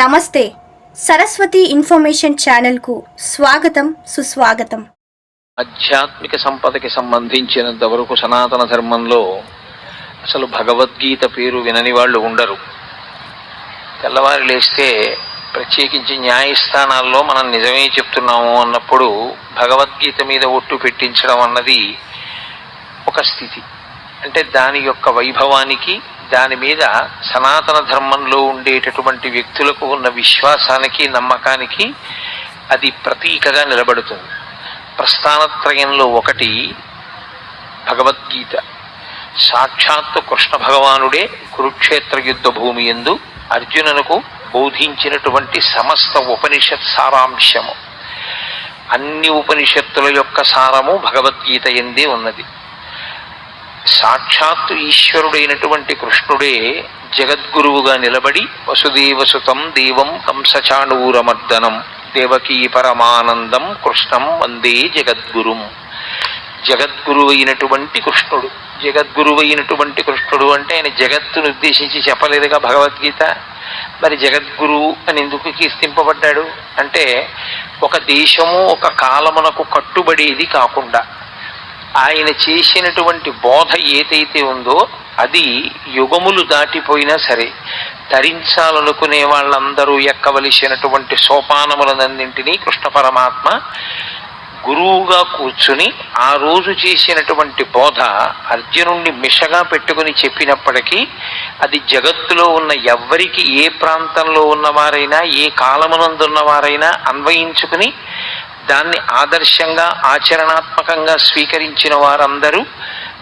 నమస్తే. సరస్వతి ఇన్ఫర్మేషన్ ఛానల్కు స్వాగతం సుస్వాగతం. ఆధ్యాత్మిక సంపదకి సంబంధించినంత వరకు సనాతన ధర్మంలో అసలు భగవద్గీత పేరు వినని వాళ్ళు ఉండరు. తెల్లవారు లేస్తే ప్రత్యేకించి న్యాయస్థానాల్లో మనం నిజమే చెప్తున్నాము అన్నప్పుడు భగవద్గీత మీద ఒట్టు పెట్టించడం అన్నది ఒక స్థితి. అంటే దాని యొక్క వైభవానికి దాని మీద సనాతన ధర్మంలో ఉండేటటువంటి వ్యక్తులకు ఉన్న విశ్వాసానికి నమ్మకానికి అది ప్రతీకగా నిలబడుతుంది. ప్రస్థానత్రయంలో ఒకటి భగవద్గీత. సాక్షాత్తు కృష్ణ భగవానుడే కురుక్షేత్ర యుద్ధ భూమి ఎందు అర్జునునకు బోధించినటువంటి సమస్త ఉపనిషత్ సారాంశము. అన్ని ఉపనిషత్తుల యొక్క సారము భగవద్గీత ఎందే ఉన్నది. సాక్షాత్తు ఈశ్వరుడైనటువంటి కృష్ణుడే జగద్గురువుగా నిలబడి వసుదేవసుతం దేవం కంసచాణూరమర్దనం దేవకీ పరమానందం కృష్ణం వందే జగద్గురుం. జగద్గురువైనటువంటి కృష్ణుడు. జగద్గురువైనటువంటి కృష్ణుడు అంటే ఆయన జగత్తును ఉద్దేశించి చెప్పలేదుగా భగవద్గీత. మరి జగద్గురు అని ఎందుకు కీర్తింపబడ్డాడు? అంటే ఒక దేశము ఒక కాలమునకు కట్టుబడేది కాకుండా ఆయన చేసినటువంటి బోధ ఏదైతే ఉందో అది యుగములు దాటిపోయినా సరే ధరించాలనుకునే వాళ్ళందరూ ఎక్కవలసినటువంటి సోపానములనన్నింటినీ కృష్ణ పరమాత్మ గురువుగా కూర్చుని ఆ రోజు చేసినటువంటి బోధ అర్జునుణ్ణి మిషగా పెట్టుకుని చెప్పినప్పటికీ అది జగత్తులో ఉన్న ఎవ్వరికి ఏ ప్రాంతంలో ఉన్నవారైనా ఏ కాలమునందున్నవారైనా అన్వయించుకుని దాన్ని ఆదర్శంగా ఆచరణాత్మకంగా స్వీకరించిన వారందరూ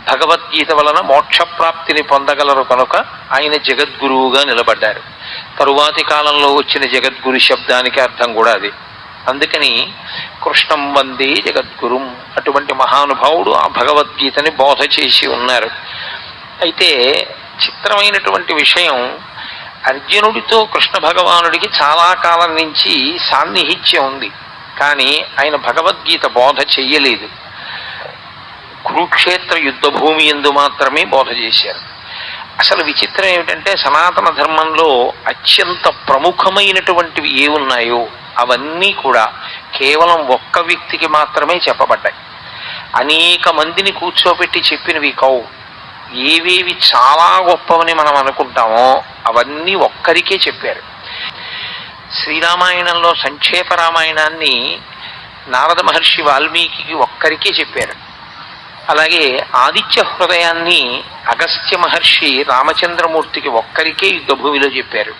భగవద్గీత వలన మోక్షప్రాప్తిని పొందగలరు కనుక ఆయన జగద్గురువుగా నిలబడ్డారు. తరువాతి కాలంలో వచ్చిన జగద్గురు శబ్దానికి అర్థం కూడా అది. అందుకని కృష్ణం వందే జగద్గురుం అటువంటి మహానుభావుడు ఆ భగవద్గీతని బోధ చేసి ఉన్నారు. అయితే చిత్రమైనటువంటి విషయం అర్జునుడితో కృష్ణ భగవానుడికి చాలా కాలం నుంచి సాన్నిహిత్యం ఉంది. కానీ ఆయన భగవద్గీత బోధ చెయ్యలేదు. కురుక్షేత్ర యుద్ధ భూమి ఎందు మాత్రమే బోధ చేశారు. అసలు విచిత్రం ఏమిటంటే సనాతన ధర్మంలో అత్యంత ప్రముఖమైనటువంటివి ఏ ఉన్నాయో అవన్నీ కూడా కేవలం ఒక్క వ్యక్తికి మాత్రమే చెప్పబడ్డాయి. అనేక మందిని కూర్చోబెట్టి చెప్పినవి కావు ఏవేవి చాలా గొప్పవని మనం అనుకుంటామో అవన్నీ ఒక్కరికే చెప్పారు. శ్రీరామాయణంలో సంక్షేప రామాయణాన్ని నారద మహర్షి వాల్మీకి ఒక్కరికే చెప్పారు. అలాగే ఆదిత్య హృదయాన్ని అగస్త్య మహర్షి రామచంద్రమూర్తికి ఒక్కరికే యుద్ధభూమిలో చెప్పారు.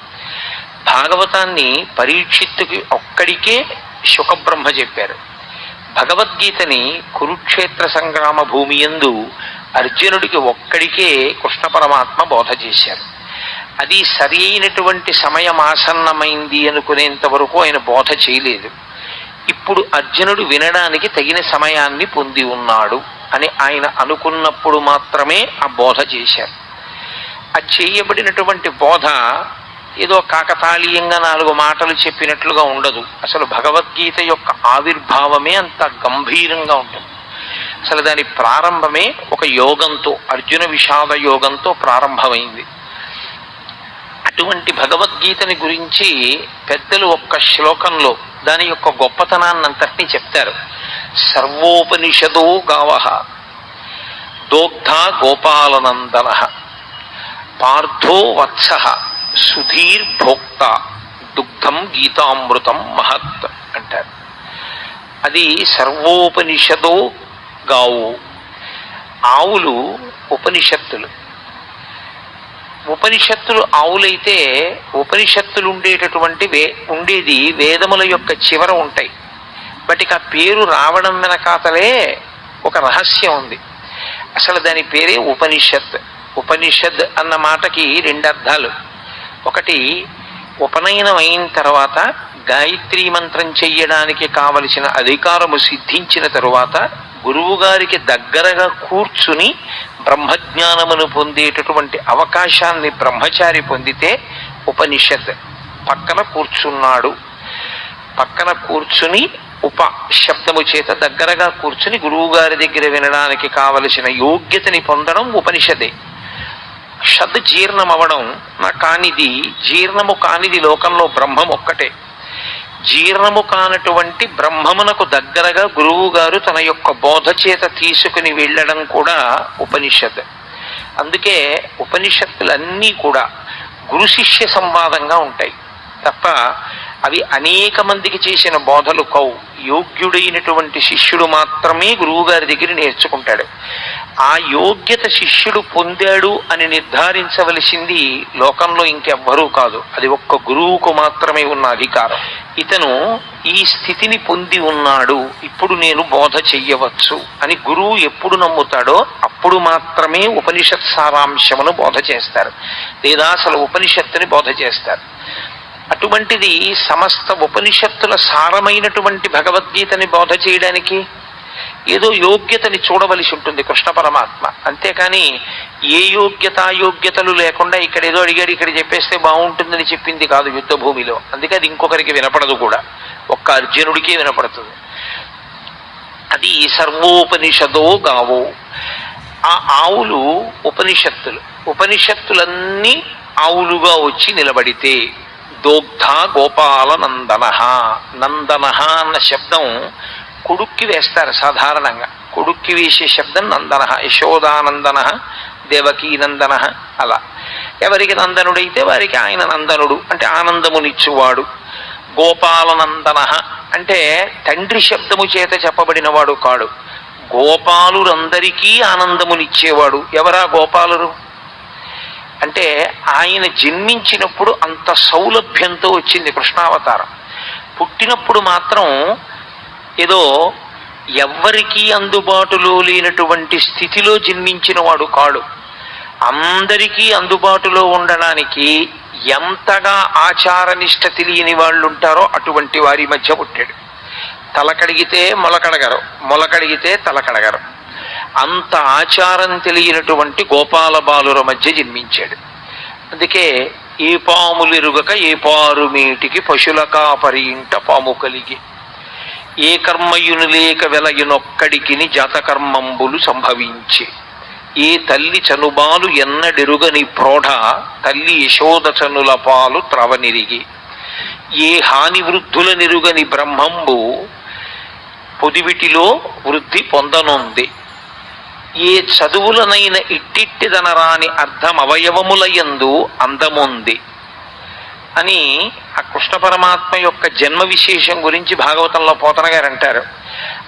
భాగవతాన్ని పరీక్షిత్తుకి ఒక్కడికే శుకబ్రహ్మ చెప్పారు. భగవద్గీతని కురుక్షేత్ర సంగ్రామ భూమి ఎందు అర్జునుడికి ఒక్కడికే కృష్ణ పరమాత్మ బోధ చేశారు. అది సరి అయినటువంటి సమయం ఆసన్నమైంది అనుకునేంత వరకు ఆయన బోధ చేయలేదు. ఇప్పుడు అర్జునుడు వినడానికి తగిన సమయాన్ని పొంది ఉన్నాడు అని ఆయన అనుకున్నప్పుడు మాత్రమే ఆ బోధ చేశారు. ఆ చేయబడినటువంటి బోధ ఏదో కాకతాళీయంగా నాలుగు మాటలు చెప్పినట్లుగా ఉండదు. అసలు భగవద్గీత యొక్క ఆవిర్భావమే అంత గంభీరంగా ఉంటుంది. అసలు దాని ప్రారంభమే ఒక యోగంతో అర్జున విషాద యోగంతో ప్రారంభమైంది. అటువంటి భగవద్గీతని గురించి పెద్దలు ఒక్క శ్లోకంలో దాని యొక్క గొప్పతనాన్నంతటినీ చెప్తారు. సర్వోపనిషదో గావ దోగ్ధ గోపాలనందన పార్థో వత్స సుధీర్ భోక్త దుగ్ధం గీతామృతం మహత్ అంటారు. అది సర్వోపనిషదో గావు. ఆవులు ఉపనిషత్తులు. ఉపనిషత్తులు ఆవులైతే ఉపనిషత్తులు ఉండేటటువంటి వే ఉండేది వేదముల యొక్క చివర ఉంటాయి. బట్ ఇక పేరు రావడం వెనకాతలే ఒక రహస్యం ఉంది. అసలు దాని పేరే ఉపనిషత్. ఉపనిషద్ అన్న మాటకి రెండు అర్థాలు. ఒకటి ఉపనయనం అయిన తర్వాత గాయత్రీ మంత్రం చెయ్యడానికి కావలసిన అధికారము సిద్ధించిన తరువాత గురువు గారికి దగ్గరగా కూర్చుని బ్రహ్మజ్ఞానమును పొందేటటువంటి అవకాశాన్ని బ్రహ్మచారి పొందితే ఉపనిషత్ పక్కన కూర్చున్నాడు. పక్కన కూర్చుని ఉప శబ్దము చేత దగ్గరగా కూర్చుని గురువు గారి దగ్గర వినడానికి కావలసిన యోగ్యతని పొందడం ఉపనిషదే. షద్ జీర్ణం అవ్వడం నా కానిది జీర్ణము కానిది లోకంలో బ్రహ్మం ఒక్కటే. జీర్ణము కానటువంటి బ్రహ్మమునకు దగ్గరగా గురువు గారు తన యొక్క బోధ చేత తీసుకుని వెళ్ళడం కూడా ఉపనిషత్ అందుకే ఉపనిషత్తులన్నీ కూడా గురు శిష్య సంవాదంగా ఉంటాయి. తప్ప అవి అనేక మందికి చేసిన బోధలు కవు యోగ్యుడైనటువంటి శిష్యుడు మాత్రమే గురువు గారి దగ్గర నేర్చుకుంటాడు. ఆ యోగ్యత శిష్యుడు పొందాడు అని నిర్ధారించవలసింది లోకంలో ఇంకెవ్వరూ కాదు. అది ఒక్క గురువుకు మాత్రమే ఉన్న అధికారం. ఇతను ఈ స్థితిని పొంది ఉన్నాడు. ఇప్పుడు నేను బోధ చెయ్యవచ్చు అని గురువు ఎప్పుడు నమ్ముతాడో అప్పుడు మాత్రమే ఉపనిషత్ సారాంశమును బోధ చేస్తారు. లేదా అసలు ఉపనిషత్తుని బోధ చేస్తారు. అటువంటిది సమస్త ఉపనిషత్తుల సారమైనటువంటి భగవద్గీతని బోధ చేయడానికి ఏదో యోగ్యతని చూడవలసి ఉంటుంది కృష్ణ పరమాత్మ. అంతేకాని ఏ యోగ్యత యోగ్యతలు లేకుండా ఇక్కడ ఏదో అడిగాడు ఇక్కడ చెప్పేస్తే బాగుంటుందని చెప్పింది కాదు యుద్ధ భూమిలో అందుకే అది ఇంకొకరికి వినపడదు కూడా. ఒక్క అర్జునుడికే వినపడుతుంది. అది సర్వోపనిషదో గావో. ఆ ఆవులు ఉపనిషత్తులు. ఉపనిషత్తులన్నీ ఆవులుగా వచ్చి నిలబడితే దోగ్ధ గోపాల నందన నందన అన్న శబ్దం కొడుక్కి వేస్తారు సాధారణంగా. కొడుక్కి వేసే శబ్దం నందన. యశోదానందన దేవకీ నందన అలా. ఎవరికి నందనుడైతే వారికి ఆయన నందనుడు. అంటే ఆనందమునిచ్చువాడు. గోపాలనందన అంటే తండ్రి శబ్దము చేత చెప్పబడినవాడు కాడు. గోపాలురందరికీ ఆనందమునిచ్చేవాడు. ఎవరా గోపాలురు? అంటే ఆయన జన్మించినప్పుడు అంత సౌలభ్యంతో వచ్చింది కృష్ణావతారం. పుట్టినప్పుడు మాత్రం ఏదో ఎవ్వరికీ అందుబాటులో లేనటువంటి స్థితిలో జన్మించిన వాడు కాడు. అందరికీ అందుబాటులో ఉండడానికి ఎంతగా ఆచారనిష్ట తెలియని వాళ్ళు ఉంటారో అటువంటి వారి మధ్య పుట్టాడు. తల కడిగితే మొలకడగరు మొలకడిగితే తలకడగరు. అంత ఆచారం తెలియనటువంటి గోపాల బాలుర మధ్య జన్మించాడు. అందుకే ఏ పాములిరుగక ఏ పారు మీటికి పశుల కాపరి ఇంట పాము కలిగి. ఏ కర్మయును లేక వెలయునొక్కడికిని జాతకర్మంబులు సంభవించి. ఏ తల్లి చనుబాలు ఎన్నడెరుగని ప్రోఢ తల్లి యశోద చనుల పాలు త్రవనిరిగి. ఏ హాని వృద్ధుల నిరుగని బ్రహ్మంబు పొదివిటిలో వృద్ధి పొందనుంది. ఏ చదువులనైన ఇట్టిట్టిదనరాని అర్థం అవయవములయందు అందముంది అని ఆ కృష్ణ పరమాత్మ యొక్క జన్మ విశేషం గురించి భాగవతంలో పోతన గారు అంటారు.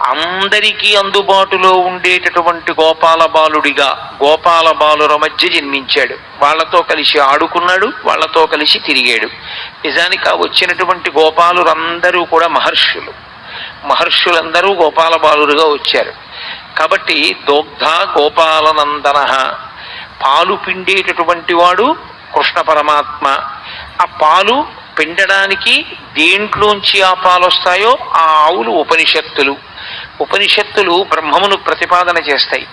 అందరికీ అందుబాటులో ఉండేటటువంటి గోపాల బాలుడిగా గోపాల బాలుర మధ్య జన్మించాడు. వాళ్ళతో కలిసి ఆడుకున్నాడు వాళ్ళతో కలిసి తిరిగాడు. నిజానికి ఆ వచ్చినటువంటి గోపాలురందరూ కూడా మహర్షులు. మహర్షులందరూ గోపాల బాలురుగా వచ్చారు. కాబట్టి దోగ్ధ గోపాలనందన. పాలు పిండేటటువంటి వాడు కృష్ణ పరమాత్మ. ఆ పాలు పిండడానికి దేంట్లోంచి ఆ పాలు వస్తాయో ఆ ఆవులు ఉపనిషత్తులు. ఉపనిషత్తులు బ్రహ్మమును ప్రతిపాదన చేస్తాయి.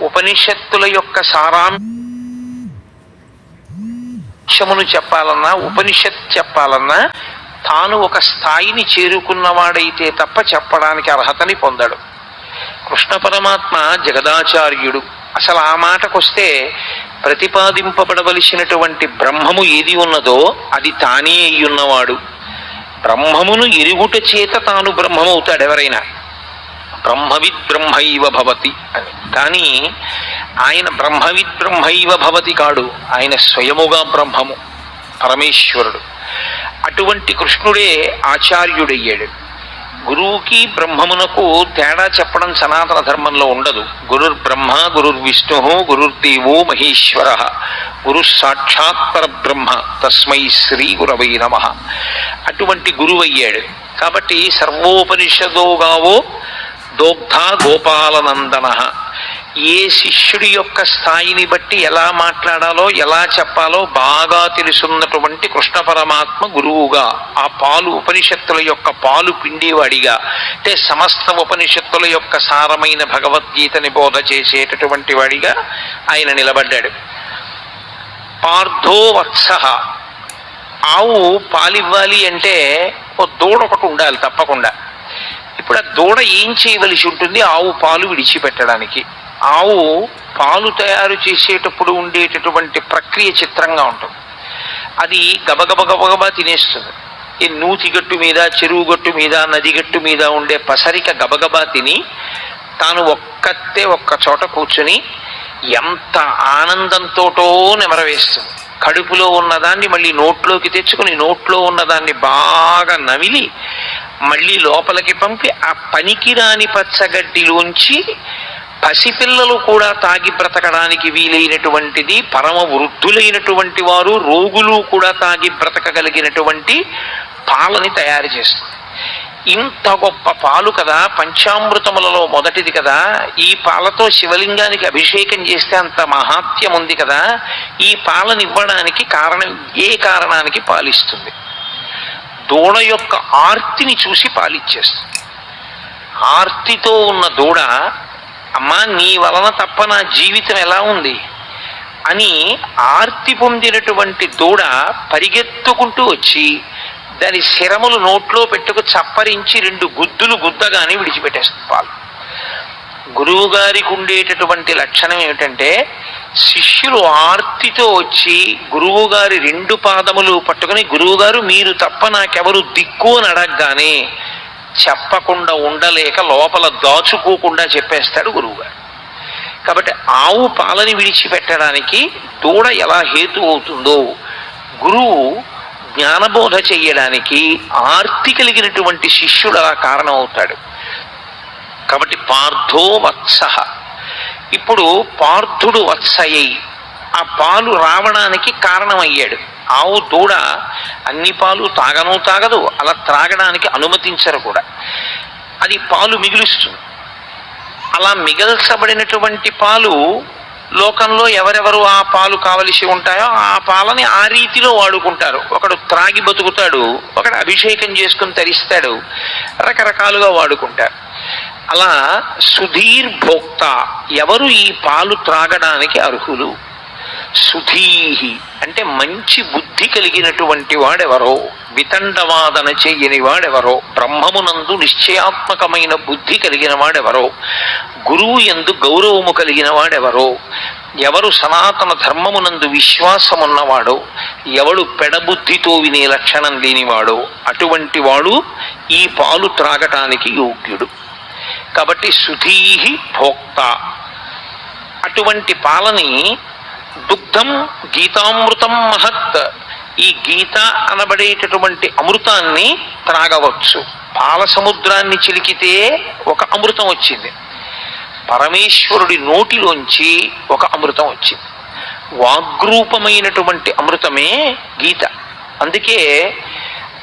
ఉపనిషత్తుల యొక్క సారాంశమును చెప్పాలన్నా ఉపనిషత్ చెప్పాలన్నా తాను ఒక స్థాయిని చేరుకున్నవాడైతే తప్ప చెప్పడానికి అర్హతని పొందడు. కృష్ణ పరమాత్మ జగదాచార్యుడు. అసలు ఆ మాటకొస్తే ప్రతిపాదింపబడవలసినటువంటి బ్రహ్మము ఏది ఉన్నదో అది తానే అయ్యున్నవాడు. బ్రహ్మమును ఎరుగుట చేత తాను బ్రహ్మమవుతాడు ఎవరైనా. బ్రహ్మవిద్ బ్రహ్మైవ భవతి అని. కానీ ఆయన బ్రహ్మవిద్ బ్రహ్మైవ భవతి కాడు. ఆయన స్వయముగా బ్రహ్మము పరమేశ్వరుడు. అటువంటి కృష్ణుడే ఆచార్యుడయ్యాడు. గురువుకి బ్రహ్మమునకు తేడా చెప్పడం సనాతన ధర్మంలో ఉండదు. గురుర్ బ్రహ్మ గురుర్ విష్ణు గురుర్దేవో మహేశ్వర. గురు సాక్షాత్ పరబ్రహ్మ తస్మై శ్రీ గురవై నమ. అటువంటి గురువయ్యాడు. కాబట్టి సర్వోపనిషదోగావో దోగ్ధ గోపాలనందన. ఏ శిష్యుడి యొక్క స్థాయిని బట్టి ఎలా మాట్లాడాలో ఎలా చెప్పాలో బాగా తెలుసున్నటువంటి కృష్ణ పరమాత్మ గురువుగా ఆ పాలు ఉపనిషత్తుల యొక్క పాలు పిండేవాడిగా అంటే సమస్త ఉపనిషత్తుల యొక్క సారమైన భగవద్గీతని బోధ చేసేటటువంటి వాడిగా ఆయన నిలబడ్డాడు. పార్థో వత్స. ఆవు పాలివ్వాలి అంటే ఓ దూడ ఒకటి ఉండాలి తప్పకుండా. ఇప్పుడు ఆ దూడ ఏం చేయవలసి ఉంటుంది? ఆవు పాలు విడిచిపెట్టడానికి. ఆవు పాలు తయారు చేసేటప్పుడు ఉండేటటువంటి ప్రక్రియ చిత్రంగా ఉంటుంది. అది గబగబ గబగబా తినేస్తుంది. ఈ నూతి గట్టు మీద చెరువు గట్టు మీద నది గట్టు మీద ఉండే పసరిక గబగబా తిని తాను ఒక్కతే ఒక్క చోట కూర్చుని ఎంత ఆనందంతోటో నెమరవేస్తుంది. కడుపులో ఉన్నదాన్ని మళ్ళీ నోట్లోకి తెచ్చుకుని నోట్లో ఉన్నదాన్ని బాగా నమిలి మళ్ళీ లోపలికి పంపి ఆ పనికిరాని పచ్చగడ్డిలోంచి పసిపిల్లలు కూడా తాగి బ్రతకడానికి వీలైనటువంటిది పరమ వృద్ధులైనటువంటి వారు రోగులు కూడా తాగి బ్రతకగలిగినటువంటి పాలని తయారు చేస్తుంది. ఇంత గొప్ప పాలు కదా పంచామృతములలో మొదటిది కదా ఈ పాలతో శివలింగానికి అభిషేకం చేస్తే అంత మహాత్యం ఉంది కదా ఈ పాలనివ్వడానికి కారణం ఏ కారణానికి పాలిస్తుంది? దూడ యొక్క ఆర్తిని చూసి పాలిచ్చేస్తుంది. ఆర్తితో ఉన్న దూడ అమ్మా నీ వలన తప్ప నా జీవితం ఎలా ఉంది? అని ఆర్తి పొందినటువంటి దూడ పరిగెత్తుకుంటూ వచ్చి దాని శిరములు నోట్లో పెట్టుకు చప్పరించి రెండు గుద్దులు గుద్దగానే విడిచిపెట్టేస్తుంది పాలు. గురువుగారికి ఉండేటటువంటి లక్షణం ఏమిటంటే శిష్యులు ఆర్తితో వచ్చి గురువు గారి రెండు పాదములు పట్టుకుని గురువుగారు మీరు తప్ప నాకెవరు దిక్కు అని అడగగానే చెప్పకుండా ఉండలేక లోపల దాచుకోకుండా చెప్పేస్తాడు గురువుగారు. కాబట్టి ఆవు పాలని విడిచిపెట్టడానికి దూడ ఎలా హేతు అవుతుందో గురువు జ్ఞానబోధ చేయడానికి ఆర్తి కలిగినటువంటి శిష్యుడు అలా కారణం అవుతాడు కాబట్టి పార్థో వత్స. ఇప్పుడు పార్థుడు వత్సయ్యి ఆ పాలు రావడానికి కారణమయ్యాడు. ఆవు దూడ అన్ని పాలు తాగను తాగదు అలా త్రాగడానికి అనుమతించరు కూడా. అది పాలు మిగులుస్తుంది. అలా మిగల్చబడినటువంటి పాలు లోకంలో ఎవరెవరు ఆ పాలు కావలసి ఉంటాయో ఆ పాలని ఆ రీతిలో వాడుకుంటారు. ఒకడు త్రాగి బతుకుతాడు ఒకడు అభిషేకం చేసుకుని తరిస్తాడు రకరకాలుగా వాడుకుంటారు. అలా సుధీర్ భోక్త ఎవరు ఈ పాలు త్రాగడానికి అర్హులు? సుధీహి. అంటే మంచి బుద్ధి కలిగినటువంటి వాడెవరో వితండవాదన చేయని వాడెవరో బ్రహ్మమునందు నిశ్చయాత్మకమైన బుద్ధి కలిగిన వాడెవరో గురువు ఎందు గౌరవము కలిగిన వాడెవరో ఎవరు సనాతన ధర్మమునందు విశ్వాసమున్నవాడో ఎవడు పెడబుద్ధితో వినే లక్షణం లేనివాడో అటువంటి వాడు ఈ పాలు త్రాగటానికి యోగ్యుడు. కాబట్టి సుధీహి భోక్త. అటువంటి పాలని దుగ్ధం గీతామృతం మహత్. ఈ గీత అనబడేటటువంటి అమృతాన్ని త్రాగవచ్చు. పాల సముద్రాన్ని చిలికితే ఒక అమృతం వచ్చింది. పరమేశ్వరుడి నోటిలోంచి ఒక అమృతం వచ్చింది. వాగ్రూపమైనటువంటి అమృతమే గీత. అందుకే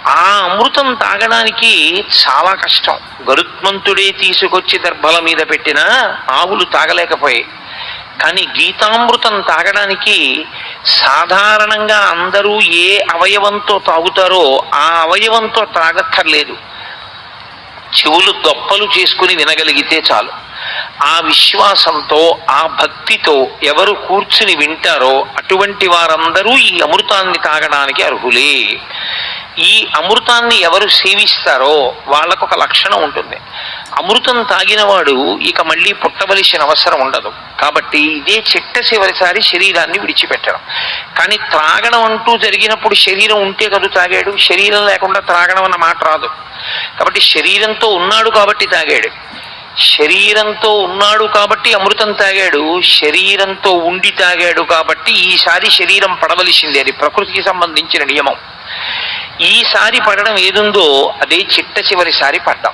ఆ అమృతం తాగడానికి చాలా కష్టం. గరుత్మంతుడే తీసుకొచ్చి దర్భల మీద పెట్టినా ఆవులు తాగలేకపోయాయి. కానీ గీతామృతం తాగడానికి సాధారణంగా అందరూ ఏ అవయవంతో తాగుతారో ఆ అవయవంతో తాగక్కర్లేదు. చెవులు దొప్పలు చేసుకుని వినగలిగితే చాలు. ఆ విశ్వాసంతో ఆ భక్తితో ఎవరు కూర్చుని వింటారో అటువంటి వారందరూ ఈ అమృతాన్ని తాగడానికి అర్హులే. ఈ అమృతాన్ని ఎవరు సేవిస్తారో వాళ్ళకు ఒక లక్షణం ఉంటుంది. అమృతం తాగినవాడు ఇక మళ్ళీ పుట్టవలసిన అవసరం ఉండదు. కాబట్టి ఇదే చిట్ట చివరిసారి శరీరాన్ని విడిచిపెట్టడం. కానీ త్రాగడం అంటూ జరిగినప్పుడు శరీరం ఉంటే కదా తాగాడు. శరీరం లేకుండా త్రాగడం అన్న మాట రాదు. కాబట్టి శరీరంతో ఉన్నాడు కాబట్టి తాగాడు. శరీరంతో ఉన్నాడు కాబట్టి అమృతం తాగాడు. శరీరంతో ఉండి తాగాడు కాబట్టి ఈసారి శరీరం పడవలసిందే. అది ప్రకృతికి సంబంధించిన నియమం. ఈసారి పడడం ఏదుందో అదే చిట్ట చివరిసారి పడ్డాం.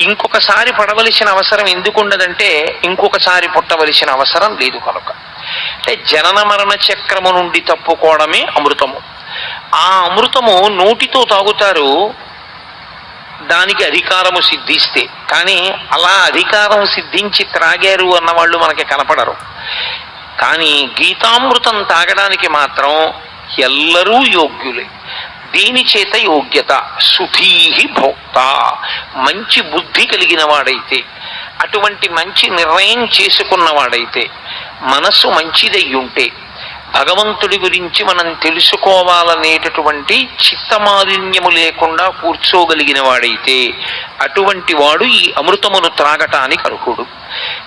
ఇంకొకసారి పడవలసిన అవసరం ఎందుకుండదంటే ఇంకొకసారి పుట్టవలసిన అవసరం లేదు కనుక. అంటే జనన మరణ చక్రము నుండి తప్పుకోవడమే అమృతము. ఆ అమృతము నోటితో తాగుతారు దానికి అధికారము సిద్ధిస్తే. కానీ అలా అధికారం సిద్ధించి త్రాగారు అన్న వాళ్ళు మనకి కనపడరు. కానీ గీతామృతం తాగడానికి మాత్రం ఎల్లరూ యోగ్యులే. దీని చేత యోగ్యత. సుధీహి భోక్త. మంచి బుద్ధి కలిగిన వాడైతే అటువంటి మంచి నిర్ణయం చేసుకున్నవాడైతే మనస్సు మంచిదయ్యుంటే భగవంతుడి గురించి మనం తెలుసుకోవాలనేటటువంటి చిత్తమాలిన్యము లేకుండా కూర్చోగలిగిన వాడైతే అటువంటి వాడు ఈ అమృతమును త్రాగటానికి అర్హుడు.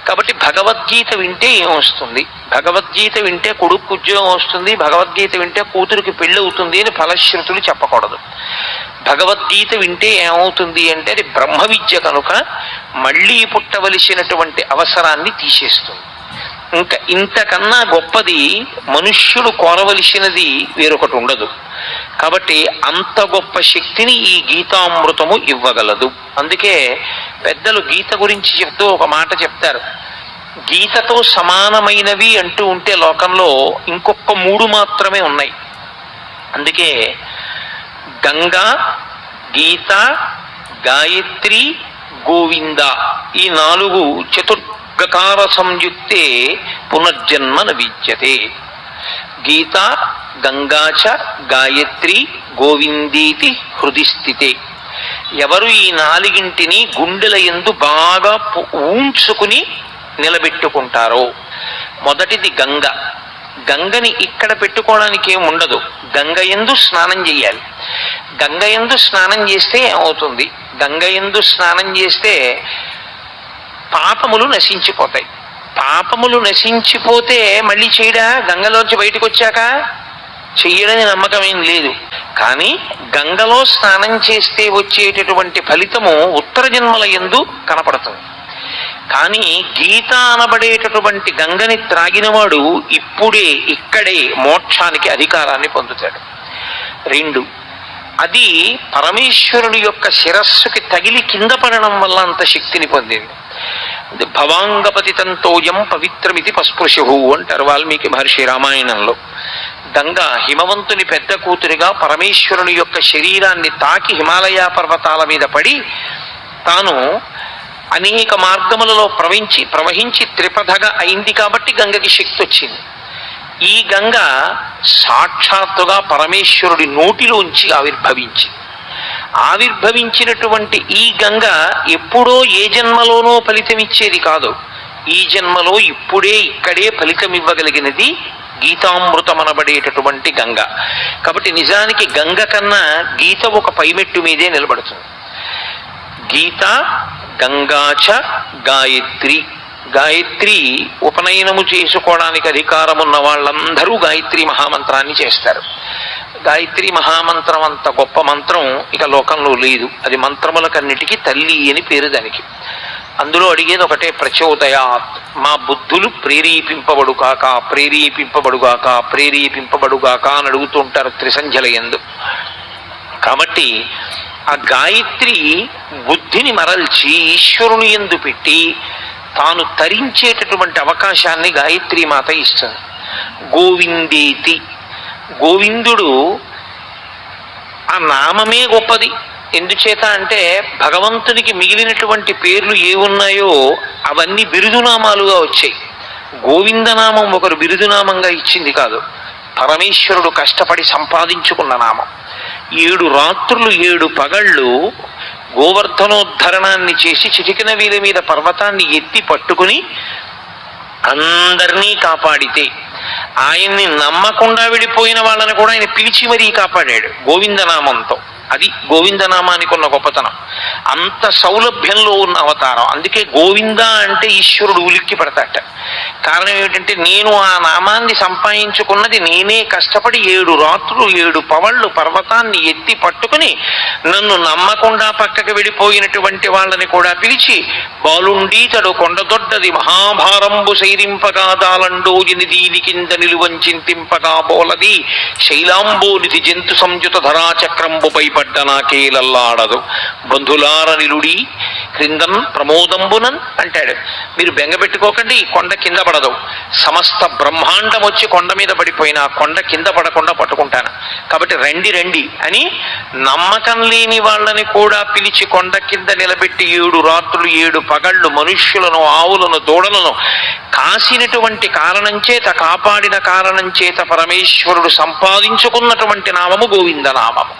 కాబట్టి భగవద్గీత వింటే ఏమొస్తుంది? భగవద్గీత వింటే కొడుకు ఉద్యోగం వస్తుంది భగవద్గీత వింటే కూతురికి పెళ్ళి అవుతుంది అని ఫలశ్రుతులు చెప్పకూడదు. భగవద్గీత వింటే ఏమవుతుంది అంటే అది బ్రహ్మ విద్య కనుక మళ్ళీ పుట్టవలసినటువంటి అవసరాన్ని తీసేస్తుంది. ఇంకా ఇంతకన్నా గొప్పది మనుష్యుడు కోరవలసినది వేరొకటి ఉండదు. కాబట్టి అంత గొప్ప శక్తిని ఈ గీతామృతము ఇవ్వగలదు. అందుకే పెద్దలు గీత గురించి చెప్తూ ఒక మాట చెప్తారు. గీతతో సమానమైనవి అంటూ ఉంటే లోకంలో ఇంకొక మూడు మాత్రమే ఉన్నాయి. అందుకే గంగా గీత గాయత్రి గోవింద ఈ నాలుగు చతుర్ ప్రకార సంయుక్తే పునర్జన్మ నవిద్యతే విద్యతే గీత గంగాచ గాయత్రి గోవిందీతి హృది స్థితే ఎవరు ఈ నాలుగింటిని గుండెల ఎందు బాగా ఊంచుకుని నిలబెట్టుకుంటారో. మొదటిది గంగ. గంగని ఇక్కడ పెట్టుకోవడానికి ఏమి ఉండదు గంగ ఎందు స్నానం చేయాలి. గంగ ఎందు స్నానం చేస్తే ఏమవుతుంది? గంగ ఎందు స్నానం చేస్తే పాపములు నశించిపోతాయి. పాపములు నశించిపోతే మళ్ళీ చేయడా గంగలోంచి బయటకు వచ్చాక చెయ్యడని నమ్మకం ఏం లేదు. కానీ గంగలో స్నానం చేస్తే వచ్చేటటువంటి ఫలితము ఉత్తర జన్మల ఎందు కనపడుతుంది. కానీ గీత అనబడేటటువంటి గంగని త్రాగినవాడు ఇప్పుడే ఇక్కడే మోక్షానికి అధికారాన్ని పొందుతాడు. రెండు అది పరమేశ్వరుని యొక్క శిరస్సుకి తగిలి కింద పడడం వల్ల అంత శక్తిని పొందింది. భవాంగపతితంతోయం పవిత్రమితి పస్పృశు అంటారు వాల్మీకి మహర్షి రామాయణంలో. గంగ హిమవంతుని పెద్ద కూతురిగా పరమేశ్వరుని యొక్క శరీరాన్ని తాకి హిమాలయ పర్వతాల మీద పడి తాను అనేక మార్గములలో ప్రవహించి ప్రవహించి త్రిపథగా అయింది కాబట్టి గంగకి శక్తి వచ్చింది ఈ గంగ సాక్షాత్తుగా పరమేశ్వరుడి నోటిలోంచి ఆవిర్భవించి ఆవిర్భవించినటువంటి ఈ గంగ ఎప్పుడో ఏ జన్మలోనో ఫలితమిచ్చేది కాదు. ఈ జన్మలో ఇప్పుడే ఇక్కడే ఫలితమివ్వగలిగినది గీతామృతమనబడేటటువంటి గంగ. కాబట్టి నిజానికి గంగ కన్నా గీత ఒక పైమెట్టు మీదే నిలబడుతుంది. గీత గంగాచ గాయత్రి గాయత్రి ఉపనయనము చేసుకోవడానికి అధికారం ఉన్న వాళ్ళందరూ గాయత్రి మహామంత్రాన్ని చేస్తారు. గాయత్రి మహామంత్రం అంత గొప్ప మంత్రం ఇక లోకంలో లేదు. అది మంత్రములకన్నిటికీ తల్లి అని పేరు దానికి. అందులో అడిగేది ఒకటే ప్రచోదయాత్ మా బుద్ధులు ప్రేరేపింపబడు కాక ప్రేరేపింపబడు కాక ప్రేరేపింపబడు కాక అని అడుగుతుంటారు త్రిసంధ్యల ఎందు. కాబట్టి ఆ గాయత్రి బుద్ధిని మరల్చి ఈశ్వరుని ఎందు పెట్టి తాను తరించేటటువంటి అవకాశాన్ని గాయత్రి మాత ఇస్తుంది గోవిందేతి. గోవిందుడు ఆ నామమే గొప్పది. ఎందుచేత అంటే భగవంతునికి మిగిలినటువంటి పేర్లు ఏ ఉన్నాయో అవన్నీ బిరుదునామాలుగా వచ్చాయి. గోవిందనామం ఒకరు బిరుదునామంగా ఇచ్చింది కాదు. పరమేశ్వరుడు కష్టపడి సంపాదించుకున్న నామం. ఏడు రాత్రులు ఏడు పగళ్ళు గోవర్ధనోద్ధరణాన్ని చేసి చిటికిన వీధి మీద పర్వతాన్ని ఎత్తి పట్టుకుని అందరినీ కాపాడితే ఆయన్ని నమ్మకుండా విడిపోయిన వాళ్ళని కూడా ఆయన పిలిచి మరీ కాపాడాడు. గోవిందనామంతో. అది గోవిందనామానికి ఉన్న గొప్పతనం. అంత సౌలభ్యంలో ఉన్న అవతారం. అందుకే గోవింద అంటే ఈశ్వరుడు ఉలిక్కి పడతాట. కారణం ఏమిటంటే నేను ఆ నామాన్ని సంపాదించుకున్నది నేనే కష్టపడి ఏడు రాత్రులు ఏడు పవళ్ళు పర్వతాన్ని ఎత్తి పట్టుకుని నన్ను నమ్మకుండా పక్కకి వెళ్ళిపోయినటువంటి వాళ్ళని కూడా పిలిచి బాలుండీతడు కొండదొడ్డది మహాభారంబు శైరింపగా దాలండోజిని దీని కింద నిలువంచింతింపగా బోలది. శైలాంబోనిది జంతు సంయుత ధరాచక్రంబుపై పడ్డ నాకేలల్లాడదు బంధులార నిలుడి క్రిందన్ ప్రమోదంబునన్ అంటాడు. మీరు బెంగ పెట్టుకోకండి ఈ కొండ కింద పడదు. సమస్త బ్రహ్మాండం వచ్చి కొండ మీద పడిపోయినా కొండ కింద పడకుండా పట్టుకుంటాను. కాబట్టి రండి రండి అని నమ్మకం లేని వాళ్ళని కూడా పిలిచి కొండ కింద నిలబెట్టి ఏడు రాత్రులు ఏడు పగళ్ళు మనుష్యులను ఆవులను దూడలను కాసినటువంటి కారణం చేత కాపాడిన కారణం చేత పరమేశ్వరుడు సంపాదించుకున్నటువంటి నామము గోవింద నామము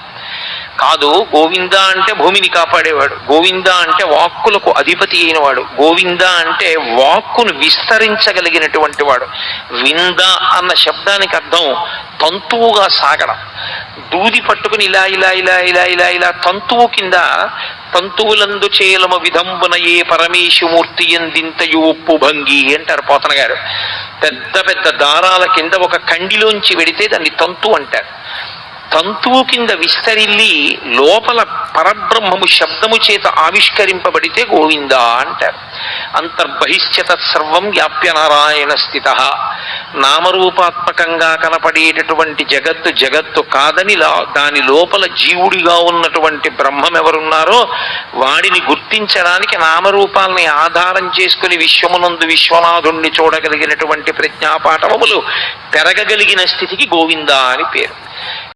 కాదు గోవింద అంటే భూమిని కాపాడేవాడు. గోవింద అంటే వాక్కులకు అధిపతి అయినవాడు. గోవింద అంటే వాక్కును విస్తరించగలిగినటువంటి వాడు. వింద అన్న శబ్దానికి అర్థం తంతువుగా సాగడం. దూది పట్టుకుని ఇలా ఇలా ఇలా ఇలా ఇలా ఇలా తంతువు కింద తంతువులందు చేలమ విధంబున ఏ పరమేశుమూర్తి ఎందింతయు ఉప్పు భంగి అంటారు పోతన గారు పెద్ద పెద్ద దారాల కింద ఒక కండిలోంచి వెడితే దాన్ని తంతు అంటారు. తంతువు కింద విస్తరిల్లి లోపల పరబ్రహ్మము శబ్దము చేత ఆవిష్కరింపబడితే గోవింద అంటారు. అంతర్బహిష్యత సర్వం వ్యాప్య నారాయణ స్థిత. నామరూపాత్మకంగా కనపడేటటువంటి జగత్తు జగత్తు కాదని లా- దాని లోపల జీవుడిగా ఉన్నటువంటి బ్రహ్మం ఎవరున్నారో వాడిని గుర్తించడానికి నామరూపాలని ఆధారం చేసుకుని విశ్వమునందు విశ్వనాథుణ్ణి చూడగలిగినటువంటి ప్రజ్ఞాపాఠములు పెరగగలిగిన స్థితికి గోవింద అని పేరు.